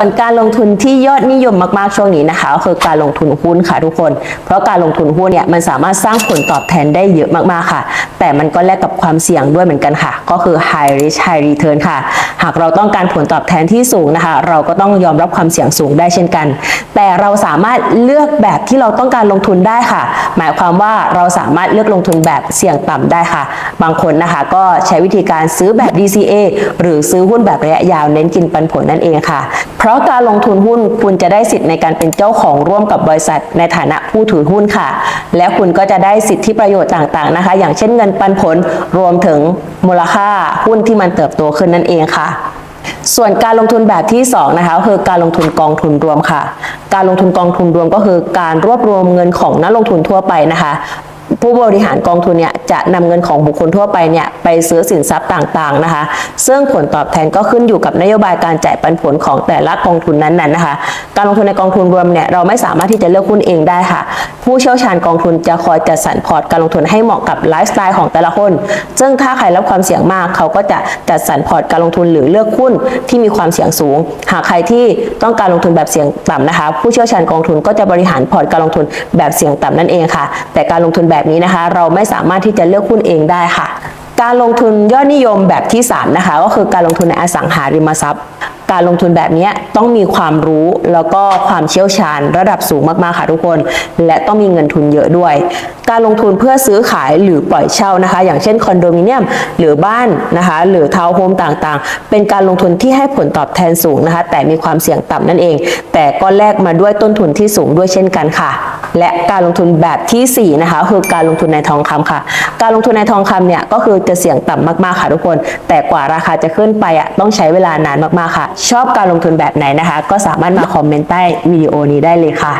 ส่วนการลงทุนที่ยอดนิยมมากๆช่วงนี้นะคะก็คือการลงทุนหุ้นค่ะทุกคน เพราะการลงทุนหุ้นเนี่ยมันสามารถสร้างผลตอบแทนได้เยอะมากๆค่ะ แต่มันก็แลกกับความเสี่ยงด้วยเหมือนกันค่ะ ก็คือ high risk high return ค่ะ หากเราต้องการผลตอบแทนที่สูงนะคะ เราก็ต้องยอมรับความเสี่ยงสูงได้เช่นกัน แต่เราสามารถเลือกแบบที่เราต้องการลงทุนได้ค่ะ หมายความว่าเราสามารถเลือกลงทุนแบบเสี่ยงต่ำได้ค่ะ บางคนนะคะก็ใช้วิธีการซื้อแบบ DCA หรือซื้อหุ้นแบบระยะยาวเน้นกินปันผลนั่นเองค่ะ เพราะการลงทุนหุ้นคุณจะได้สิทธิ์ในการเป็นเจ้าของร่วมกับบริษัทในฐานะผู้ถือหุ้นค่ะ และคุณก็จะได้สิทธิประโยชน์ต่างๆนะคะ อย่างเช่นเงินปันผลรวมถึงมูลค่าหุ้นที่มันเติบโตขึ้นนั่นเองค่ะส่วนการลงทุนแบบที่2นะคะคือการลงทุนกองทุนรวมค่ะ การลงทุนกองทุนรวมก็คือการรวบรวมเงินของนักลงทุนทั่วไปนะคะ ผู้บริหารกองทุนเนี่ยจะนำเงินของบุคคลทั่วไปเนี่ยไปซื้อสินทรัพย์ต่างๆนะคะ ซึ่งผลตอบแทนก็ขึ้นอยู่กับนโยบายการจ่ายปันผลของแต่ละกองทุนนั้นๆนะคะ การลงทุนในกองทุนรวมเนี่ยเราไม่สามารถที่จะเลือกหุ้นเองได้ค่ะ ผู้เชี่ยวชาญกองทุนจะคอยจัดสรรพอร์ตการลงทุนให้เหมาะกับไลฟ์สไตล์ของแต่ละคน ซึ่งถ้าใครรับความเสี่ยงมาก เขาก็จะจัดสรรพอร์ตการลงทุนหรือเลือกหุ้นที่มีความเสี่ยงสูง หากใครที่ต้องการลงทุนแบบเสี่ยงต่ำนะคะ ผู้เชี่ยวชาญกองทุนก็จะบริหารพอร์ตการลงทุนแบบเสี่ยงต่ำนั่นเองค่ะ แต่การลงทุนแบบนี้นะคะ เราไม่สามารถที่จะเลือกหุ้นเองได้ค่ะ การลงทุนยอดนิยมแบบที่ 3 นะคะ ก็คือการลงทุนในอสังหาริมทรัพย์ การลงทุนแบบนี้ต้องมีความรู้แล้วก็ความเชี่ยวชาญระดับสูงมากๆค่ะทุกคน และต้องมีเงินทุนเยอะด้วย การลงทุนเพื่อซื้อขายหรือปล่อยเช่านะคะ อย่างเช่นคอนโดมิเนียมหรือบ้านนะคะ หรือทาวน์โฮมต่างๆ เป็นการลงทุนที่ให้ผลตอบแทนสูงนะคะ แต่มีความเสี่ยงต่ำนั่นเอง แต่ก็แลกมาด้วยต้นทุนที่สูงด้วยเช่นกันค่ะ และการลงทุนแบบทีสี่ 4 นะคะคือการลงทุนในทองคำค่ะ การลงทุนในทองคำเนี่ยก็คือจะเสี่ยงต่ำมากๆค่ะทุกคน แต่กว่าราคาจะขึ้นไปอะต้องใช้เวลานานมากๆค่ะ ชอบการลงทุนแบบไหนนะคะ ก็สามารถมาคอมเมนต์ใต้วิดีโอนี้ได้เลยค่ะ